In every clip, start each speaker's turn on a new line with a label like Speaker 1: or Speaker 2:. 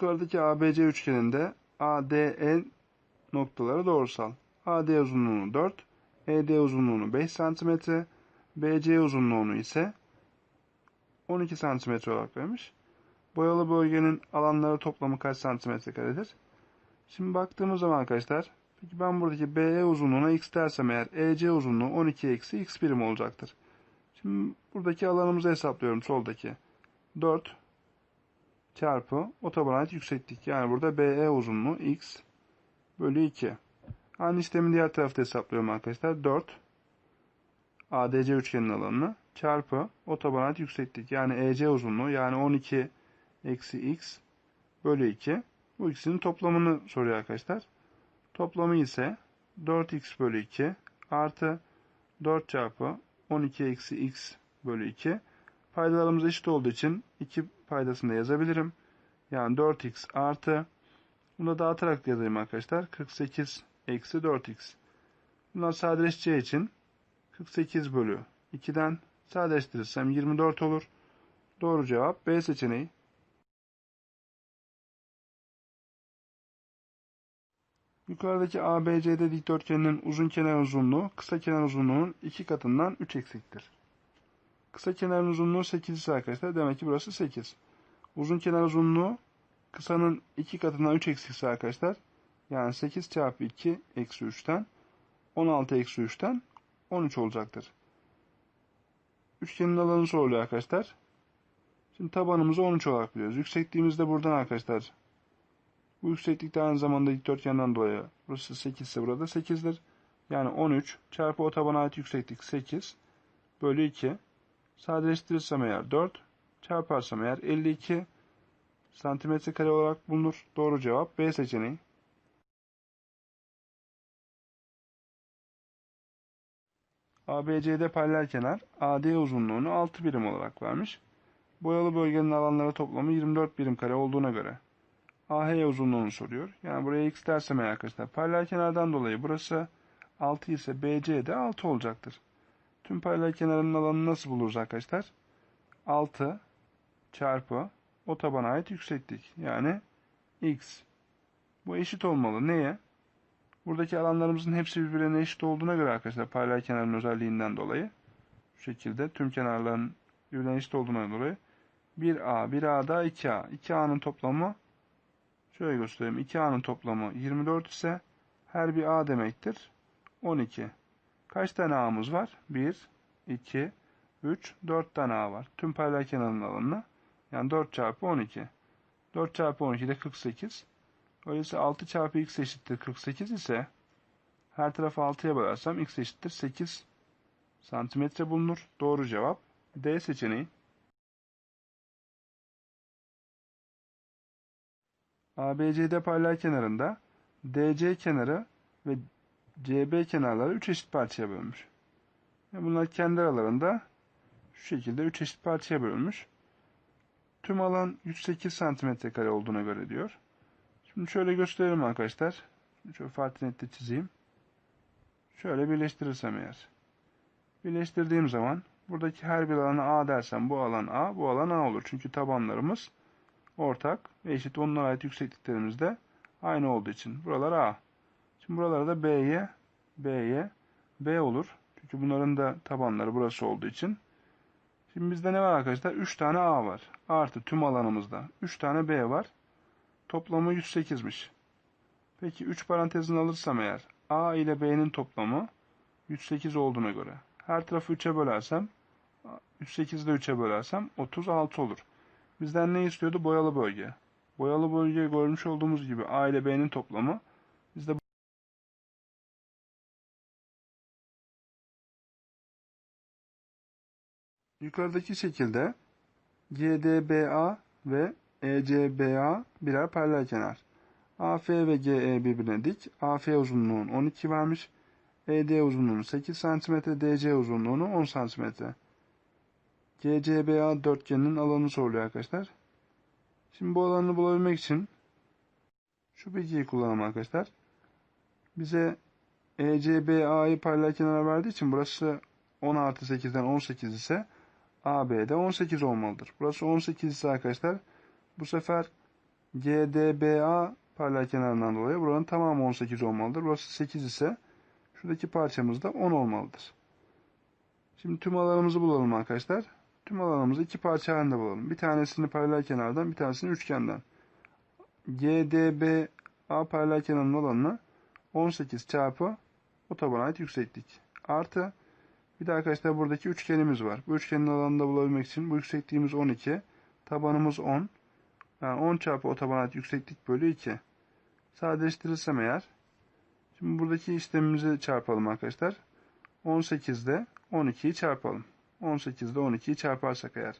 Speaker 1: Yukarıdaki ABC üçgeninde ADE noktaları doğrusal. AD uzunluğunu 4, ED uzunluğunu 5 cm, BC uzunluğunu ise 12 cm olarak vermiş. Boyalı bölgenin alanları toplamı kaç santimetre karedir? Şimdi baktığımız zaman arkadaşlar, peki ben buradaki BE uzunluğuna x dersem eğer EC uzunluğu 12 eksi x birim olacaktır. Şimdi buradaki alanımızı hesaplıyorum soldaki. 4 çarpı otobana ait yükseklik. Yani burada BE uzunluğu x bölü 2. Aynı işlemi diğer tarafta hesaplıyorum arkadaşlar. 4 ADC üçgenin alanını çarpı otobana ait yükseklik. Yani EC uzunluğu yani 12 eksi x bölü 2. Bu ikisinin toplamını soruyor arkadaşlar. Toplamı ise 4x bölü 2 artı 4 çarpı 12 eksi x bölü 2. Paydalarımız eşit olduğu için 2 paydasını da yazabilirim. Yani 4x artı bunu da dağıtarak yazayım arkadaşlar. 48 eksi 4x. Bunlar sadeleşeceği için 48 bölü 2'den sadeleştirirsem 24 olur. Doğru cevap B seçeneği. Yukarıdaki ABCD dikdörtgeninin uzun kenar uzunluğu kısa kenar uzunluğunun iki katından 3 eksiktir. Kısa kenarın uzunluğu 8 ise arkadaşlar demek ki burası 8. Uzun kenar uzunluğu kısanın iki katından 3 eksikse arkadaşlar yani 8 çarpı 2 eksi 3'ten 16 eksi 3'ten 13 olacaktır. Üçgenin alanı soruluyor arkadaşlar. Şimdi tabanımızı 13 olarak biliyoruz. Yüksekliğimiz de buradan arkadaşlar. Bu yükseklik de aynı zamanda dikdörtgenden dolayı. Burası 8 ise burada 8'dir. Yani 13 çarpı o tabana ait yükseklik 8 bölü 2. Sadeleştirirsem eğer 4 çarparsam eğer 52 santimetre kare olarak bulunur. Doğru cevap B seçeneği. ABCD paralel kenar AD uzunluğunu 6 birim olarak vermiş. Boyalı bölgenin alanları toplamı 24 birim kare olduğuna göre AH uzunluğunu soruyor. Yani buraya x dersem arkadaşlar paralel kenardan dolayı burası 6 ise BC de 6 olacaktır. Tüm paralel kenarının alanını nasıl buluruz arkadaşlar? 6 çarpı o tabana ait yükseklik. Yani x. Bu eşit olmalı. Neye? Buradaki alanlarımızın hepsi birbirine eşit olduğuna göre arkadaşlar paralel kenarın özelliğinden dolayı şu şekilde tüm kenarların birbirine eşit olduğuna dolayı 1A, 1A da 2A. 2A'nın toplamı şöyle göstereyim. 2A'nın toplamı 24 ise her bir A demektir. 12. Kaç tane A'mız var? 1, 2, 3, 4 tane A var. Tüm paralel kenarın alanına. Yani 4 çarpı 12. 4 çarpı 12 de 48. Öyleyse 6 çarpı x eşittir 48 ise her tarafı 6'ya bölersem x eşittir 8 santimetre bulunur. Doğru cevap D seçeneği. ABCD paralel kenarında DC kenarı ve CB kenarları 3 eşit parçaya bölünmüş. Bunlar kendi aralarında şu şekilde 3 eşit parçaya bölünmüş. Tüm alan 108 santimetre kare olduğuna göre diyor. Şimdi şöyle gösterelim arkadaşlar. Şöyle farklı netle çizeyim. Şöyle birleştirirsem eğer. Birleştirdiğim zaman buradaki her bir alana A dersem bu alan A, bu alan A olur. Çünkü tabanlarımız ortak ve eşit onlara ait yüksekliklerimiz de aynı olduğu için. Buralar A. Şimdi buralara da B'ye, B'ye, B olur. Çünkü bunların da tabanları burası olduğu için. Şimdi bizde ne var arkadaşlar? 3 tane A var. Artı tüm alanımızda. 3 tane B var. Toplamı 108'miş. Peki 3 parantezini alırsam eğer A ile B'nin toplamı 108 olduğuna göre her tarafı 3'e bölersem 108'i de 3'e bölersem 36 olur. Bizden ne istiyordu? Boyalı bölge. Boyalı bölge görmüş olduğumuz gibi A ile B'nin toplamı bizde Yukarıdaki şekilde GDBA ve ECBA birer paralel kenar. AF ve GE birbirine dik. AF uzunluğunu 12 vermiş. ED uzunluğunu 8 cm, DC uzunluğunu 10 cm. GCBA dörtgeninin alanı soruluyor arkadaşlar. Şimdi bu alanı bulabilmek için şu bilgiyi kullanalım arkadaşlar. Bize ECBA'yı paralel kenara verdiği için burası 10 artı 8'den 18 ise AB'de 18 olmalıdır. Burası 18 ise arkadaşlar bu sefer GDBA paralel kenarından dolayı buranın tamamı 18 olmalıdır. Burası 8 ise şuradaki parçamız da 10 olmalıdır. Şimdi tüm alanımızı bulalım arkadaşlar. Tüm alanımızı iki parça halinde bulalım. Bir tanesini paralel kenardan, bir tanesini üçgenden. GDBA paralel kenarının alanına 18 çarpı o tabana ait yükseklik. Artı bir de arkadaşlar buradaki üçgenimiz var. Bu üçgenin alanını da bulabilmek için bu yüksekliğimiz 12. Tabanımız 10. Yani 10 çarpı o tabana yükseklik bölü 2. Sadeleştirirsem eğer. Şimdi buradaki işlemimizi çarpalım arkadaşlar. 18'de 12'yi çarpalım. 18'de 12'yi çarparsak eğer.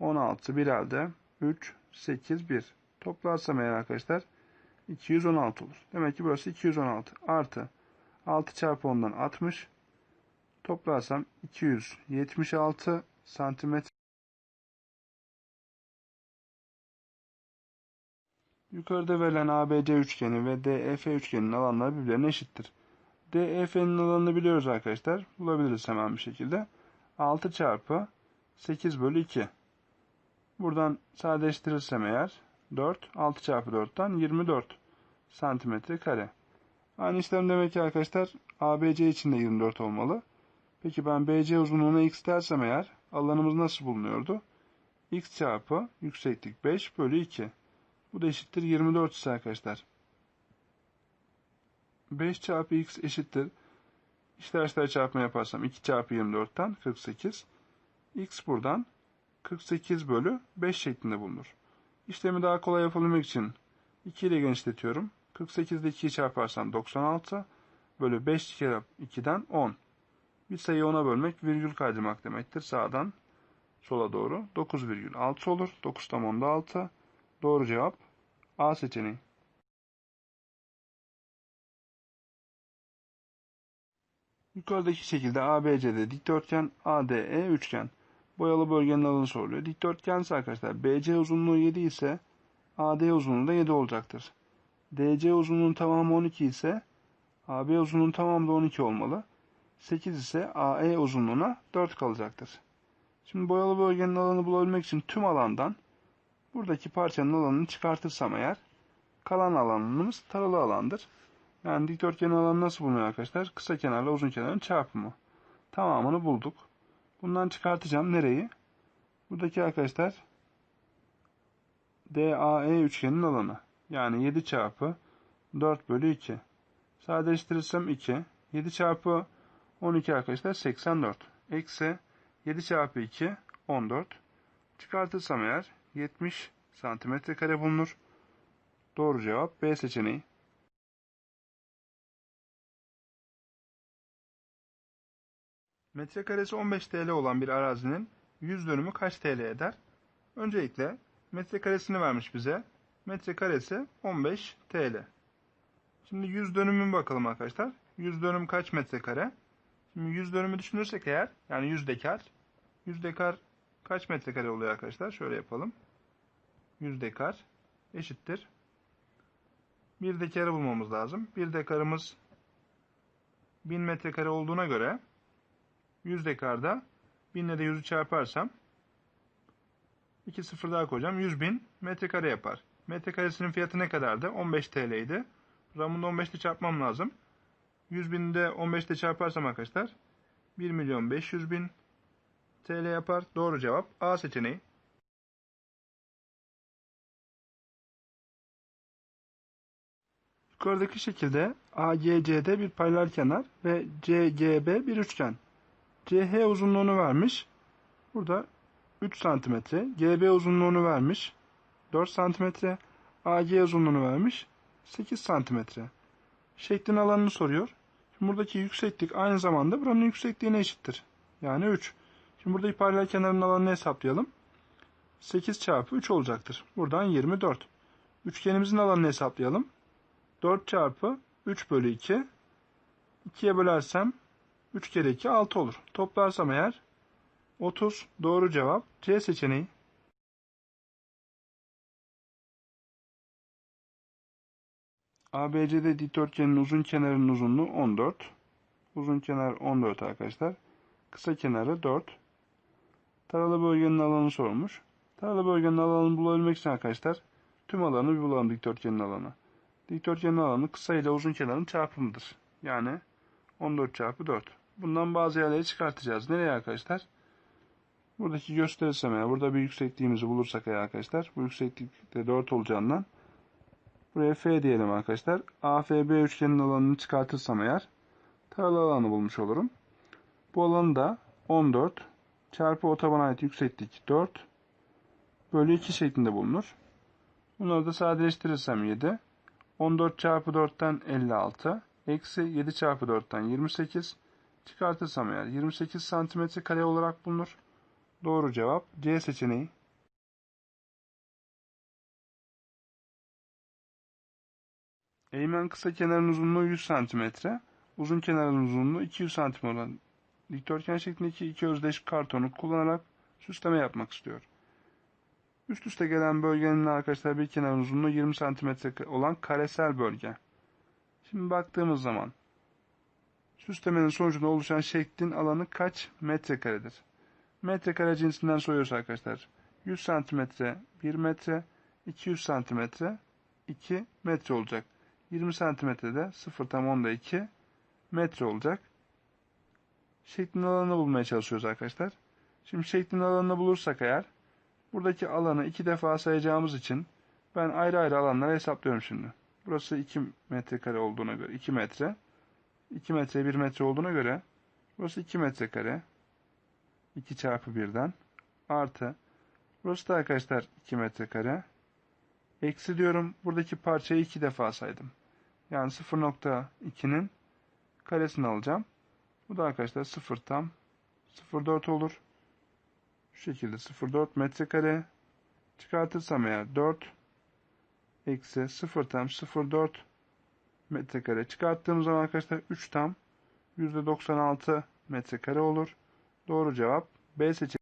Speaker 1: 16 bir elde 3, 8, 1. Toplarsam eğer arkadaşlar 216 olur. Demek ki burası 216 artı 6 çarpı 10'dan 60. Toplarsam 276 santimetre. Yukarıda verilen ABC üçgeni ve DEF üçgeninin alanları birbirlerine eşittir. DEF'nin alanını biliyoruz arkadaşlar. Bulabiliriz hemen bir şekilde. 6 çarpı 8 bölü 2. Buradan sadeleştirirsem eğer 4, 6 çarpı 4'ten 24 santimetre kare. Aynı işlem demek ki arkadaşlar ABC için de 24 olmalı. Peki ben BC uzunluğuna x dersem eğer alanımız nasıl bulunuyordu? x çarpı yükseklik 5 bölü 2. Bu da eşittir 24 ise arkadaşlar. 5 çarpı x eşittir. İşler işler çarpma yaparsam 2 çarpı 24'ten 48. x buradan 48 bölü 5 şeklinde bulunur. İşlemi daha kolay yapabilmek için 2 ile genişletiyorum. 48'de 2'yi çarparsam 96 bölü 5 kere 2'den 10. Bir sayıyı 10'a bölmek virgül kaydırmak demektir. Sağdan sola doğru 9,6 olur. 9 tam 10'da 6. Doğru cevap A seçeneği. Yukarıdaki şekilde ABC'de dikdörtgen, ADE üçgen. Boyalı bölgenin alanı soruluyor. Dikdörtgen ise arkadaşlar BC uzunluğu 7 ise AD uzunluğu da 7 olacaktır. DC uzunluğunun tamamı 12 ise AB uzunluğunun tamamı da 12 olmalı. 8 ise AE uzunluğuna 4 kalacaktır. Şimdi boyalı bölgenin alanı bulabilmek için tüm alandan buradaki parçanın alanını çıkartırsam eğer kalan alanımız taralı alandır. Yani dikdörtgenin alanı nasıl bulunuyor arkadaşlar? Kısa kenarla uzun kenarın çarpımı. Tamamını bulduk. Bundan çıkartacağım. Nereyi? Buradaki arkadaşlar DAE üçgenin alanı. Yani 7 çarpı 4 bölü 2. Sadeleştirirsem 2. 7 çarpı 12 arkadaşlar 84. Eksi 7 çarpı 2 14. Çıkartırsam eğer 70 santimetre kare bulunur. Doğru cevap B seçeneği. Metrekaresi 15 TL olan bir arazinin 100 dönümü kaç TL eder? Öncelikle metrekaresini vermiş bize. Metrekaresi 15 TL. Şimdi 100 dönümün bakalım arkadaşlar. 100 dönüm kaç metrekare? Şimdi 100 dönümü düşünürsek eğer, yani 100 dekar. 100 dekar kaç metrekare oluyor arkadaşlar? Şöyle yapalım. 100 dekar eşittir. 1 dekarı bulmamız lazım. 1 dekarımız 1000 metrekare olduğuna göre 100 dekarda 1000 ile de 100'ü çarparsam 2 sıfır daha koyacağım. 100 bin metrekare yapar. Metrekaresinin fiyatı ne kadardı? 15 TL idi. Ramını 15 ile çarpmam lazım. 100 bini de 15 ile çarparsam arkadaşlar 1 milyon 500 bin TL yapar. Doğru cevap A seçeneği. Yukarıdaki şekilde AGC'de bir paralel kenar ve CGB bir üçgen. CH uzunluğunu vermiş. Burada 3 cm. GB uzunluğunu vermiş. 4 cm. AG uzunluğunu vermiş. 8 cm. Şeklin alanını soruyor. Buradaki yükseklik aynı zamanda buranın yüksekliğine eşittir. Yani 3. Şimdi buradaki paralel kenarın alanını hesaplayalım. 8 çarpı 3 olacaktır. Buradan 24. Üçgenimizin alanını hesaplayalım. 4 çarpı 3 bölü 2. 2'ye bölersem 3 kere 2 6 olur. Toplarsam eğer 30 doğru cevap C seçeneği. ABC'de dikdörtgenin uzun kenarının uzunluğu 14. Uzun kenar 14 arkadaşlar. Kısa kenarı 4. Taralı bölgenin alanı sorulmuş. Taralı bölgenin alanını bulabilmek için arkadaşlar Tüm alanı bir bulalım dikdörtgenin alanı. Dikdörtgenin alanı kısa ile uzun kenarın çarpımıdır. Yani 14 çarpı 4. Bundan bazı yerleri çıkartacağız. Nereye arkadaşlar? Buradaki gösterirsem eğer burada bir yüksekliğimizi bulursak eğer arkadaşlar bu yükseklikte 4 olacağından buraya F diyelim arkadaşlar. AFB üçgenin alanını çıkartırsam eğer taralı alanı bulmuş olurum. Bu alanı da 14 çarpı otobana ait yükseklik 4 bölü 2 şeklinde bulunur. Bunları da sadeleştirirsem 7. 14 çarpı 4'ten 56. Eksi 7 çarpı 4'ten 28. Çıkartırsam eğer 28 santimetre kare olarak bulunur. Doğru cevap C seçeneği. Eğmen kısa kenarın uzunluğu 100 cm, uzun kenarın uzunluğu 200 cm olan dikdörtgen şeklindeki iki özdeş kartonu kullanarak süsleme yapmak istiyor. Üst üste gelen bölgenin arkadaşlar bir kenarın uzunluğu 20 cm olan karesel bölge. Şimdi baktığımız zaman süslemenin sonucunda oluşan şeklin alanı kaç metrekaredir? Metrekare cinsinden soruyoruz arkadaşlar. 100 cm 1 metre, 200 cm 2 metre olacak. 20 santimetrede 0 tam onda 2 metre olacak. Şeklin alanını bulmaya çalışıyoruz arkadaşlar. Şimdi şeklin alanını bulursak eğer buradaki alanı iki defa sayacağımız için ben ayrı ayrı alanları hesaplıyorum şimdi. Burası 2 metrekare olduğuna göre 2 metre. 2 metre 1 metre olduğuna göre burası 2 metrekare. 2 çarpı 1'den artı burası da arkadaşlar 2 metrekare. Eksi diyorum buradaki parçayı iki defa saydım. Yani 0.2'nin karesini alacağım. Bu da arkadaşlar 0 tam 0.4 olur. Şu şekilde 0.4 metrekare çıkartırsam eğer 4 eksi 0 tam 0.4 metrekare çıkarttığım zaman arkadaşlar 3 tam %96 metrekare olur. Doğru cevap B seçeneği.